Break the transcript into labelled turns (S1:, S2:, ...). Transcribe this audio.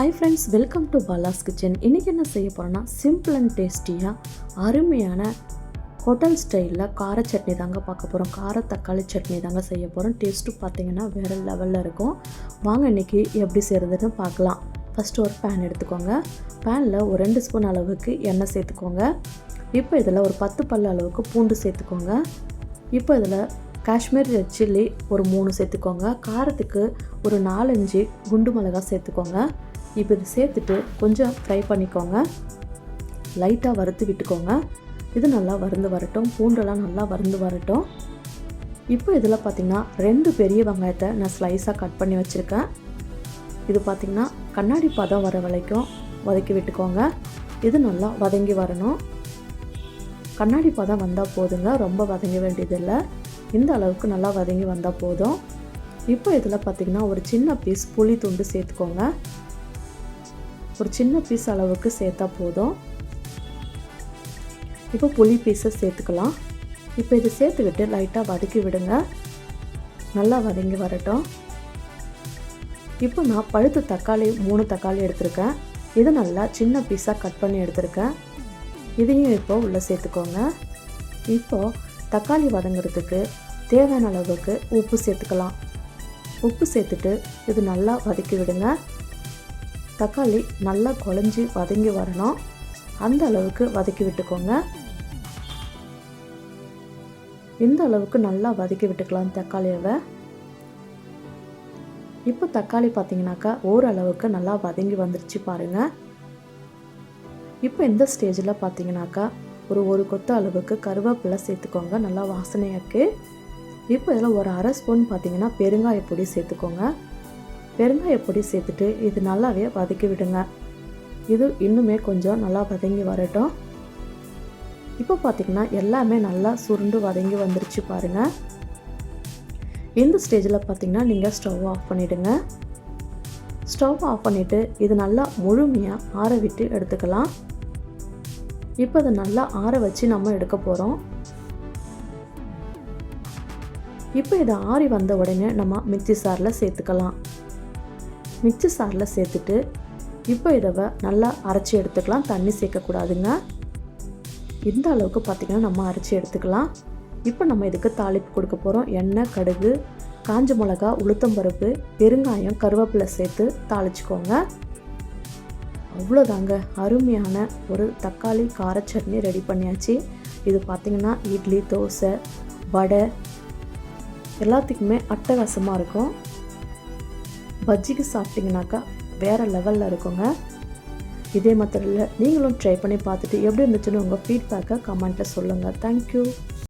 S1: Hi friends welcome to Bala's kitchen இன்றைக்கி என்ன செய்ய போகிறோன்னா சிம்பிள் அண்ட் டேஸ்டியாக அருமையான ஹோட்டல் ஸ்டைலில் கார சட்னி தாங்க பார்க்க போகிறோம் கார தக்காளி சட்னி தாங்க செய்ய போகிறோம் டேஸ்ட்டு பார்த்தீங்கன்னா வேறு லெவலில் இருக்கும். வாங்க இன்றைக்கி எப்படி செய்கிறதுன்னு பார்க்கலாம். ஃபஸ்ட்டு ஒரு பேன் எடுத்துக்கோங்க. பேனில் ஒரு ரெண்டு ஸ்பூன் அளவுக்கு எண்ணெய் சேர்த்துக்கோங்க. இப்போ இதில் ஒரு பத்து பல் அளவுக்கு பூண்டு சேர்த்துக்கோங்க. இப்போ இதில் காஷ்மீர் ரெட் சில்லி ஒரு மூணு சேர்த்துக்கோங்க. காரத்துக்கு ஒரு நாலஞ்சு குண்டு மிளகா சேர்த்துக்கோங்க. இப்போ இது சேர்த்துட்டு கொஞ்சம் ஃப்ரை பண்ணிக்கோங்க. லைட்டாக வறுத்து விட்டுக்கோங்க. இது நல்லா வறுந்து வரட்டும். பூண்டெல்லாம் நல்லா வறுந்து வரட்டும். இப்போ இதில் பார்த்திங்கன்னா ரெண்டு பெரிய வெங்காயத்தை நான் ஸ்லைஸாக கட் பண்ணி வச்சுருக்கேன். இது பார்த்திங்கன்னா கண்ணாடி பதம் வர வரைக்கும் வதக்கி விட்டுக்கோங்க. இது நல்லா வதங்கி வரணும். கண்ணாடி பதம் வந்தால் போதுங்க. ரொம்ப வதங்க வேண்டியதில்லை. இந்த அளவுக்கு நல்லா வதங்கி வந்தால் போதும். இப்போ இதில் பார்த்திங்கன்னா ஒரு சின்ன பீஸ் புளி துண்டு சேர்த்துக்கோங்க. ஒரு சின்ன பீஸ் அளவுக்கு சேர்த்தா போதும். இப்போ புளி பீஸை சேர்த்துக்கலாம். இப்போ இதை சேர்த்துக்கிட்டு லைட்டாக வதக்கி விடுங்க. நல்லா வதங்கி வரட்டும். இப்போ நான் பழுத்து தக்காளி மூணு தக்காளி எடுத்திருக்கேன். இது நல்லா சின்ன பீஸாக கட் பண்ணி எடுத்திருக்கேன். இதையும் இப்போ உள்ளே சேர்த்துக்கோங்க. இப்போது தக்காளி வதங்குறதுக்கு தேவையான அளவுக்கு உப்பு சேர்த்துக்கலாம். உப்பு சேர்த்துட்டு இது நல்லா வதக்கி விடுங்க. தக்காளி நல்லா குழஞ்சி வதங்கி வரணும். அந்த அளவுக்கு வதக்கி விட்டுக்கோங்க. இந்த அளவுக்கு நல்லா வதக்கி விட்டுக்கலாம் தக்காளியவை. இப்போ தக்காளி பார்த்தீங்கன்னாக்கா ஓரளவுக்கு நல்லா வதங்கி வந்துருச்சு பாருங்கள் இப்போ இந்த ஸ்டேஜில் பார்த்தீங்கன்னாக்கா ஒரு ஒரு கொத்து அளவுக்கு கருவேப்பிலை சேர்த்துக்கோங்க நல்லா வாசனையாக்கு. இப்போ இதில் ஒரு அரை ஸ்பூன் பார்த்தீங்கன்னா பெருங்காய பொடி சேர்த்துக்கோங்க. பெருங்காய பொடி சேர்த்துட்டு இது நல்லாவே வதக்கி விடுங்க. இது இன்னுமே கொஞ்சம் நல்லா வதங்கி வரட்டும். இப்போ பார்த்திங்கன்னா எல்லாமே நல்லா சுருண்டு வதங்கி வந்துருச்சு பாருங்கள் இந்த ஸ்டேஜில் பார்த்திங்கன்னா நீங்கள் ஸ்டவ் ஆஃப் பண்ணிவிடுங்க ஸ்டவ் ஆஃப் பண்ணிவிட்டு இது நல்லா முழுமையாக ஆற விட்டு எடுத்துக்கலாம். இப்போ அதை நல்லா ஆற வச்சு நம்ம எடுக்க போகிறோம் இப்போ இதை ஆறி வந்த உடனே நம்ம மிக்சி சாரில் சேர்த்துக்கலாம். மிக்சி சாரில் சேர்த்துட்டு இப்போ இதை நல்லா அரைச்சி எடுத்துக்கலாம். தண்ணி சேர்க்கக்கூடாதுங்க. இந்த அளவுக்கு பார்த்திங்கன்னா நம்ம அரைச்சி எடுத்துக்கலாம். இப்போ நம்ம இதுக்கு தாளிப்பு கொடுக்க போகிறோம் எண்ணெய் கடுகு காஞ்ச மிளகா உளுத்தம்பருப்பு பெருங்காயம் கருவேப்பிலை சேர்த்து தாளிச்சுக்கோங்க. அவ்வளோதாங்க. அருமையான ஒரு தக்காளி கார சட்னி ரெடி பண்ணியாச்சு. இது பார்த்திங்கன்னா இட்லி தோசை வடை எல்லாத்துக்குமே அட்டகாசமாக இருக்கும். பஜ்ஜிக்கு சாப்பிட்டிங்கனாக்கா வேறு லெவலில் இருக்குங்க. இதே மெத்தடில் நீங்களும் ட்ரை பண்ணி பார்த்துட்டு எப்படி இருந்துச்சுன்னு உங்கள் ஃபீட்பேக்கை கமெண்ட்டில் சொல்லுங்கள் தேங்க்யூ